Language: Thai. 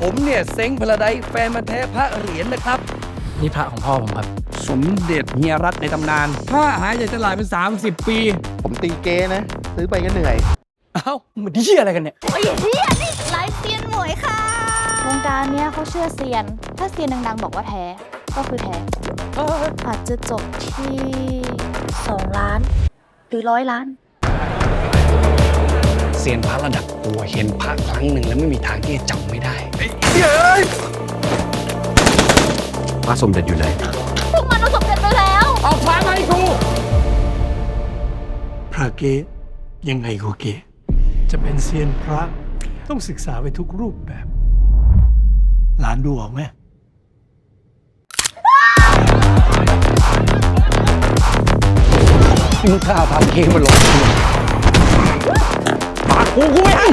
ผมเนี่ยเซ้งพลาไดซ์แฟนมันธุ์แท้พระเหรียญนะครับ นี่พระของพ่อผมครับ สมเด็จเฮียรัตในตำนาน ถ้าหายจากตลาดเป็น30 ปี ผมตีเก้นะ ซื้อไปก็เหนื่อย เอ้ามันเหี้ยอะไรกันเนี่ย โอ้ยเฮียนี่ไลฟ์เซียนหมวยค่ะวงการเนี้ยเขาเชื่อเซียน ถ้าเซียนดังๆ บอกว่าแท้ ก็คือแท้อาจจะจบที่ 2 ล้าน หรือร้อยล้านเซียนพระระดับตัวเห็นพระครั้งหนึ่งแล้วไม่มีทางที่จะจำไม่ได้พระสมเด็จอยู่ไหน พวกมันเอาสมเด็จไปแล้ว เอาพระมาให้กูพระเกศยังไงก็เกศจะเป็นเซียนพระต้องศึกษาไปทุกรูปแบบ หลานดูออกไหมมึงกล้าทำเค้กมันลง ปากกูกูไม่ให้